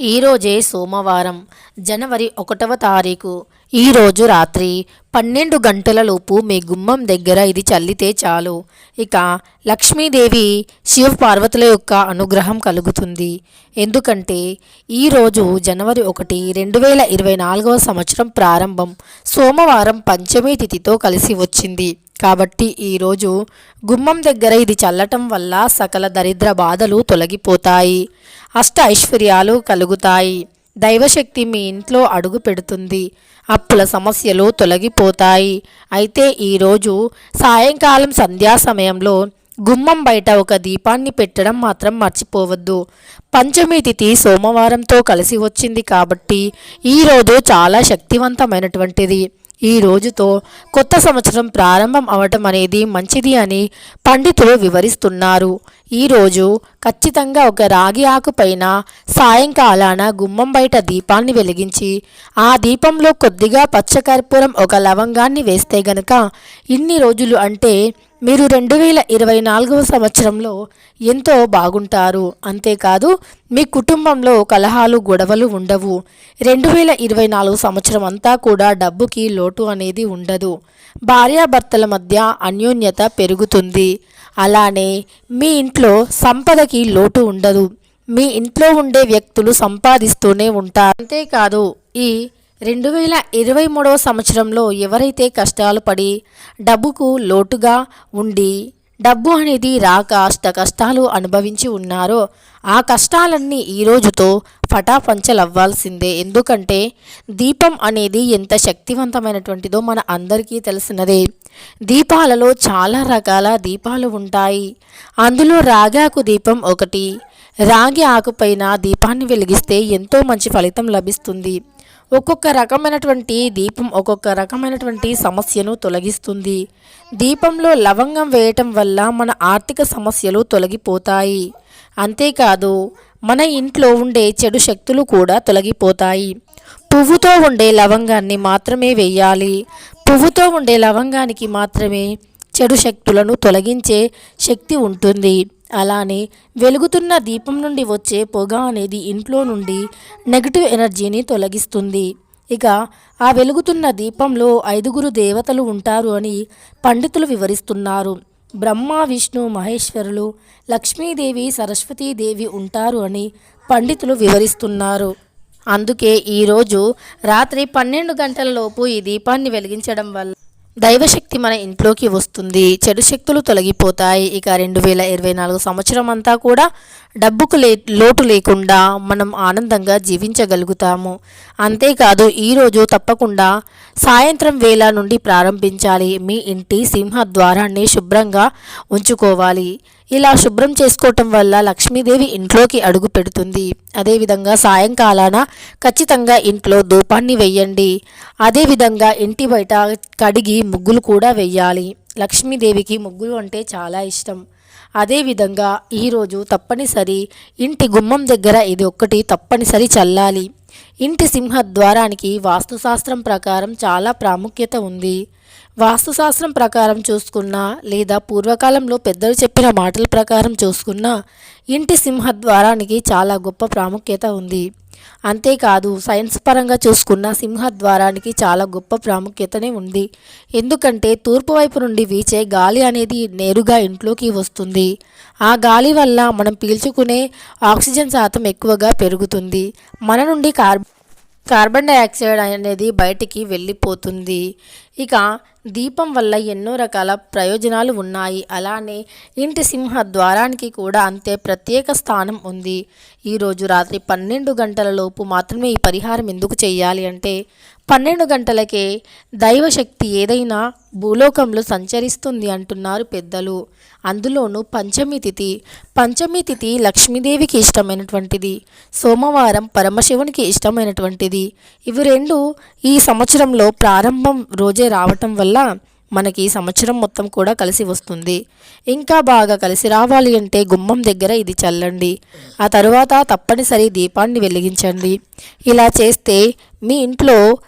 ఈరోజే సోమవారం జనవరి ఒకటవ తారీఖు. ఈరోజు రాత్రి పన్నెండు గంటలలోపు మీ గుమ్మం దగ్గర ఇది చల్లితే చాలు. ఇక లక్ష్మీదేవి శివపార్వతుల యొక్క అనుగ్రహం కలుగుతుంది. ఎందుకంటే ఈరోజు జనవరి ఒకటి రెండు వేల ఇరవై నాలుగవ సంవత్సరం ప్రారంభం. సోమవారం పంచమి తిథితో కలిసి వచ్చింది. కాబట్టి ఈరోజు గుమ్మం దగ్గర ఇది చల్లటం వల్ల సకల దరిద్ర బాధలు తొలగిపోతాయి. అష్ట ఐశ్వర్యాలు కలుగుతాయి. దైవశక్తి మీ ఇంట్లో అడుగు పెడుతుంది. అప్పుల సమస్యలు తొలగిపోతాయి. అయితే ఈరోజు సాయంకాలం సంధ్యా సమయంలో గుమ్మం బయట ఒక దీపాన్ని పెట్టడం మాత్రం మర్చిపోవద్దు. పంచమి తిథి సోమవారంతో కలిసి వచ్చింది కాబట్టి ఈరోజు చాలా శక్తివంతమైనటువంటిది. ఈ రోజుతో కొత్త సంవత్సరం ప్రారంభం అవటం అనేది మంచిది అని పండితులు వివరిస్తున్నారు. ఈరోజు ఖచ్చితంగా ఒక రాగి ఆకుపైన సాయంకాలాన గుమ్మం బయట దీపాన్ని వెలిగించి ఆ దీపంలో కొద్దిగా పచ్చకర్పూరం ఒక లవంగాన్ని వేస్తే గనక ఇన్ని రోజులు అంటే మీరు రెండు వేల ఇరవై నాలుగవ సంవత్సరంలో ఎంతో బాగుంటారు. అంతేకాదు మీ కుటుంబంలో కలహాలు గొడవలు ఉండవు. రెండు వేల ఇరవై నాలుగు సంవత్సరం అంతా కూడా డబ్బుకి లోటు అనేది ఉండదు. భార్యాభర్తల మధ్య అన్యోన్యత పెరుగుతుంది. అలానే మీ ఇంట్లో సంపదకి లోటు ఉండదు. మీ ఇంట్లో ఉండే వ్యక్తులు సంపాదిస్తూనే ఉంటారు. అంతేకాదు ఈ రెండు వేల ఇరవై మూడవ సంవత్సరంలో ఎవరైతే కష్టాలు పడి డబ్బుకు లోటుగా ఉండి డబ్బు అనేది రాక అష్ట కష్టాలు అనుభవించి ఉన్నారో ఆ కష్టాలన్నీ ఈ రోజుతో పటాపంచలవ్వాల్సిందే. ఎందుకంటే దీపం అనేది ఎంత శక్తివంతమైనటువంటిదో మన అందరికీ తెలిసినదే. దీపాలలో చాలా రకాల దీపాలు ఉంటాయి. అందులో రాగాకు దీపం ఒకటి. రాగి ఆకుపైన దీపాన్ని వెలిగిస్తే ఎంతో మంచి ఫలితం లభిస్తుంది. ఒక్కొక్క రకమైనటువంటి దీపం ఒక్కొక్క రకమైనటువంటి సమస్యను తొలగిస్తుంది. దీపంలో లవంగం వేయటం వల్ల మన ఆర్థిక సమస్యలు తొలగిపోతాయి. అంతేకాదు మన ఇంట్లో ఉండే చెడు శక్తులు కూడా తొలగిపోతాయి. పువ్వుతో ఉండే లవంగాన్ని మాత్రమే వేయాలి. పువ్వుతో ఉండే లవంగానికి మాత్రమే చెడు శక్తులను తొలగించే శక్తి ఉంటుంది. అలానే వెలుగుతున్న దీపం నుండి వచ్చే పొగ అనేది ఇంట్లో నుండి నెగిటివ్ ఎనర్జీని తొలగిస్తుంది. ఇక ఆ వెలుగుతున్న దీపంలో ఐదుగురు దేవతలు ఉంటారు అని పండితులు వివరిస్తున్నారు. బ్రహ్మ విష్ణు మహేశ్వరులు లక్ష్మీదేవి సరస్వతీదేవి ఉంటారు అని పండితులు వివరిస్తున్నారు. అందుకే ఈరోజు రాత్రి పన్నెండు గంటలలోపు ఈ దీపాన్ని వెలిగించడం వల్ల దైవశక్తి మన ఇంట్లోకి వస్తుంది చెడు శక్తులు తొలగిపోతాయి. ఇక రెండు వేల ఇరవై నాలుగు సంవత్సరం అంతా కూడా డబ్బుకు లే లోటు లేకుండా మనం ఆనందంగా జీవించగలుగుతాము. అంతేకాదు ఈరోజు తప్పకుండా సాయంత్రం వేళ నుండి ప్రారంభించాలి. మీ ఇంటి సింహ ద్వారాన్ని శుభ్రంగా ఉంచుకోవాలి. ఇలా శుభ్రం చేసుకోవటం వల్ల లక్ష్మీదేవి ఇంట్లోకి అడుగు పెడుతుంది. అదేవిధంగా సాయంకాలాన ఖచ్చితంగా ఇంట్లో ధూపాన్ని వెయ్యండి అదేవిధంగా ఇంటి బయట కడిగి ముగ్గులు కూడా వెయ్యాలి లక్ష్మీదేవికి ముగ్గులు అంటే చాలా ఇష్టం. అదేవిధంగా ఈరోజు తప్పనిసరి ఇంటి గుమ్మం దగ్గర ఇది ఒక్కటి తప్పనిసరి చల్లాలి. ఇంటి సింహ ద్వారానికి వాస్తుశాస్త్రం ప్రకారం చాలా ప్రాముఖ్యత ఉంది. వాస్తుశాస్త్రం ప్రకారం చూసుకున్నా లేదా పూర్వకాలంలో పెద్దలు చెప్పిన మాటల ప్రకారం చూసుకున్నా ఇంటి సింహ ద్వారానికి చాలా గొప్ప ప్రాముఖ్యత ఉంది. అంతేకాదు సైన్స్ పరంగా చూసుకున్న సింహద్వారానికి చాలా గొప్ప ప్రాముఖ్యతనే ఉంది. ఎందుకంటే తూర్పు వైపు నుండి వీచే గాలి అనేది నేరుగా ఇంట్లోకి వస్తుంది. ఆ గాలి వల్ల మనం పీల్చుకునే ఆక్సిజన్ శాతం ఎక్కువగా పెరుగుతుంది. మన నుండి కార్బన్ కార్బన్ డైఆక్సైడ్ అనేది బయటికి వెళ్ళిపోతుంది. ఇక దీపం వల్ల ఎన్నో రకాల ప్రయోజనాలు ఉన్నాయి. అలానే ఇంటి సింహ ద్వారానికి కూడా అంతే ప్రత్యేక స్థానం ఉంది. ఈరోజు రాత్రి పన్నెండు గంటల లోపు మాత్రమే ఈ పరిహారం ఎందుకు చేయాలి అంటే పన్నెండు గంటలకే దైవశక్తి ఏదైనా భూలోకంలో సంచరిస్తుంది అంటున్నారు పెద్దలు. అందులోనూ పంచమి తిథి పంచమి తిథి లక్ష్మీదేవికి ఇష్టమైనటువంటిది సోమవారం పరమశివునికి ఇష్టమైనటువంటిది. ఇవి రెండు ఈ సంవత్సరంలో ప్రారంభం రోజు రావటం వల్ల మనకి సంవత్సరం మొత్తం కూడా కలిసి వస్తుంది. ఇంకా బాగా కలిసి రావాలి అంటే గుమ్మం దగ్గర ఇది చల్లండి. ఆ తరువాత తప్పనిసరి దీపాన్ని వెలిగించండి. ఇలా చేస్తే మీ ఇంట్లో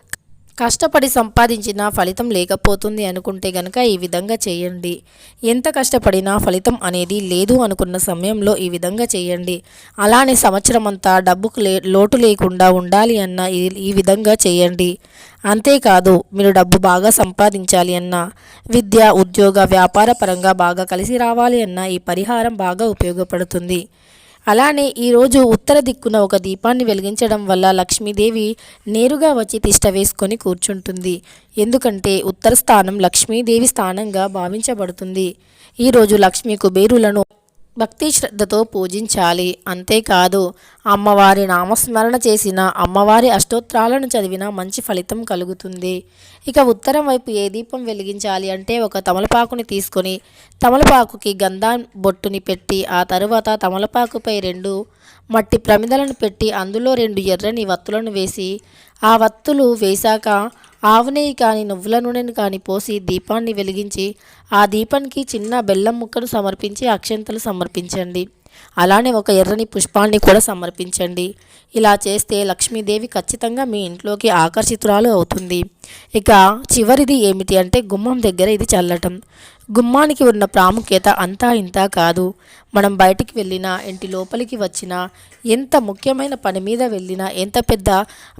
కష్టపడి సంపాదించిన ఫలితం లేకపోతుంది అనుకుంటే గనక ఈ విధంగా చేయండి. ఎంత కష్టపడినా ఫలితం అనేది లేదు అనుకున్న సమయంలో ఈ విధంగా చేయండి. అలానే సంవత్సరం అంతా డబ్బుకు లే లోటు లేకుండా ఉండాలి అన్న ఈ ఈ విధంగా చేయండి. అంతేకాదు మీరు డబ్బు బాగా సంపాదించాలి అన్న విద్య ఉద్యోగ వ్యాపార పరంగా బాగా కలిసి రావాలి అన్న ఈ పరిహారం బాగా ఉపయోగపడుతుంది. అలానే ఈరోజు ఉత్తర దిక్కున ఒక దీపాన్ని వెలిగించడం వల్ల లక్ష్మీదేవి నేరుగా వచ్చి తిష్ట వేసుకొని కూర్చుంటుంది. ఎందుకంటే ఉత్తర స్థానం లక్ష్మీదేవి స్థానంగా భావించబడుతుంది. ఈరోజు లక్ష్మీ కుబేరులను భక్తి శ్రద్ధతో పూజించాలి. అంతేకాదు అమ్మవారి నామస్మరణ చేసిన అమ్మవారి అష్టోత్రాలను చదివిన మంచి ఫలితం కలుగుతుంది. ఇక ఉత్తరం వైపు ఏ దీపం వెలిగించాలి అంటే ఒక తమలపాకుని తీసుకొని తమలపాకుకి గంధం బొట్టుని పెట్టి ఆ తరువాత తమలపాకుపై రెండు మట్టి ప్రమిదలను పెట్టి అందులో రెండు ఎర్రని వత్తులను వేసి ఆ వత్తులు వేశాక ఆవు నెయ్యి కానీ నువ్వుల నూనెను కానీ పోసి దీపాన్ని వెలిగించి ఆ దీపానికి చిన్న బెల్లం ముక్కను సమర్పించి అక్షంతలు సమర్పించండి. అలానే ఒక ఎర్రని పుష్పాన్ని కూడా సమర్పించండి. ఇలా చేస్తే లక్ష్మీదేవి ఖచ్చితంగా మీ ఇంట్లోకి ఆకర్షితురాలు అవుతుంది. ఇక చివరిది ఏమిటి అంటే గుమ్మం దగ్గర ఇది చల్లటం. గుమ్మానికి ఉన్న ప్రాముఖ్యత అంతా ఇంతా కాదు. మనం బయటికి వెళ్ళినా ఇంటి లోపలికి వచ్చినా ఎంత ముఖ్యమైన పని మీద వెళ్ళినా ఎంత పెద్ద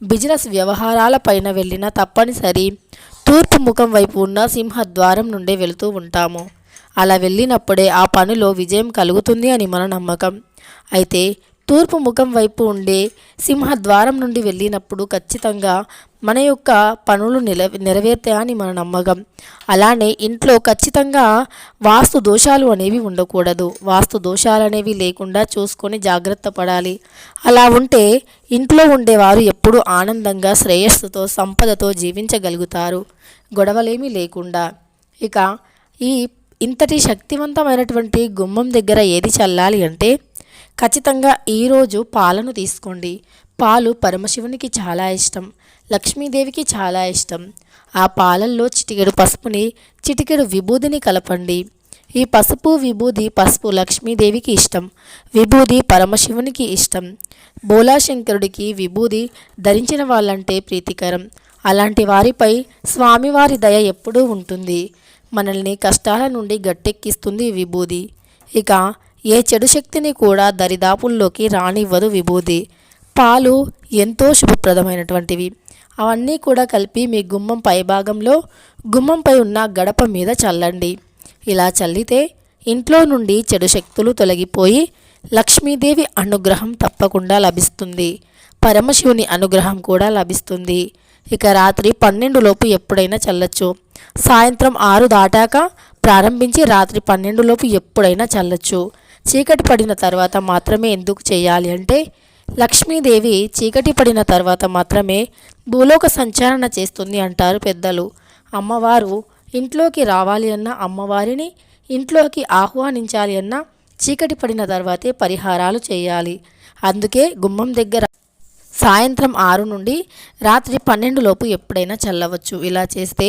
బిజినెస్ వ్యవహారాల పైన వెళ్ళినా తప్పనిసరి తూర్పు ముఖం వైపు ఉన్న సింహద్వారం నుండే వెళుతూ ఉంటాము. అలా వెళ్ళినప్పుడే ఆ పనిలో విజయం కలుగుతుంది అని మన నమ్మకం. అయితే తూర్పు ముఖం వైపు ఉండే సింహద్వారం నుండి వెళ్ళినప్పుడు ఖచ్చితంగా మన యొక్క పనులు నిల నెరవేర్తాయని మన నమ్మకం. అలానే ఇంట్లో ఖచ్చితంగా వాస్తు దోషాలు అనేవి ఉండకూడదు. వాస్తు దోషాలు అనేవి లేకుండా చూసుకొని జాగ్రత్త పడాలి. అలా ఉంటే ఇంట్లో ఉండేవారు ఎప్పుడూ ఆనందంగా శ్రేయస్సుతో సంపదతో జీవించగలుగుతారు. గొడవలేమీ లేకుండా. ఇక ఈ ఇంతటి శక్తివంతమైనటువంటి గుమ్మం దగ్గర ఏది చల్లాలి అంటే ఖచ్చితంగా ఈరోజు పాలను తీసుకోండి. పాలు పరమశివునికి చాలా ఇష్టం. లక్ష్మీదేవికి చాలా ఇష్టం. ఆ పాలల్లో చిటికెడు పసుపుని చిటికెడు విభూదిని కలపండి. ఈ పసుపు విభూది పసుపు లక్ష్మీదేవికి ఇష్టం. విభూది పరమశివునికి ఇష్టం. బోలాశంకరుడికి విభూది ధరించిన వాళ్ళంటే ప్రీతికరం. అలాంటి వారిపై స్వామివారి దయ ఎప్పుడూ ఉంటుంది. మనల్ని కష్టాల నుండి గట్టెక్కిస్తుంది విభూది. ఇక ఏ చెడు శక్తిని కూడా దరిదాపుల్లోకి రానివ్వదు విభూది. పాలు ఎంతో శుభప్రదమైనటువంటివి. అవన్నీ కూడా కలిపి మీ గుమ్మం పైభాగంలో గుమ్మంపై ఉన్న గడప మీద చల్లండి. ఇలా చల్లితే ఇంట్లో నుండి చెడు శక్తులు తొలగిపోయి లక్ష్మీదేవి అనుగ్రహం తప్పకుండా లభిస్తుంది. పరమశివుని అనుగ్రహం కూడా లభిస్తుంది. ఇక రాత్రి పన్నెండులోపు ఎప్పుడైనా చల్లచ్చు. సాయంత్రం ఆరు దాటాక ప్రారంభించి రాత్రి పన్నెండులోపు ఎప్పుడైనా చల్లచ్చు. చీకటి పడిన తర్వాత మాత్రమే ఎందుకు చేయాలి అంటే లక్ష్మీదేవి చీకటి పడిన తర్వాత మాత్రమే భూలోక సంచారణ చేస్తుంది అంటారు పెద్దలు. అమ్మవారు ఇంట్లోకి రావాలి అన్న అమ్మవారిని ఇంట్లోకి ఆహ్వానించాలి అన్న చీకటి పడిన తర్వాతే పరిహారాలు చేయాలి. అందుకే గుమ్మం దగ్గర సాయంత్రం ఆరు నుండి రాత్రి పన్నెండు లోపు ఎప్పుడైనా చల్లవచ్చు. ఇలా చేస్తే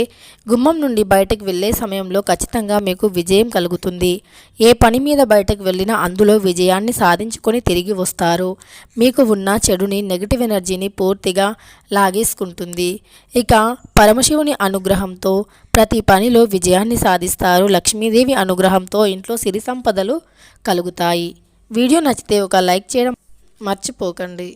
గుమ్మం నుండి బయటకు వెళ్ళే సమయంలో ఖచ్చితంగా మీకు విజయం కలుగుతుంది. ఏ పని మీద బయటకు వెళ్ళినా అందులో విజయాన్ని సాధించుకొని తిరిగి వస్తారు. మీకు ఉన్న చెడుని నెగిటివ్ ఎనర్జీని పూర్తిగా లాగేసుకుంటుంది. ఇక పరమశివుని అనుగ్రహంతో ప్రతి పనిలో విజయాన్ని సాధిస్తారు. లక్ష్మీదేవి అనుగ్రహంతో ఇంట్లో సిరి సంపదలు కలుగుతాయి. వీడియో నచ్చితే ఒక లైక్ చేయడం మర్చిపోకండి.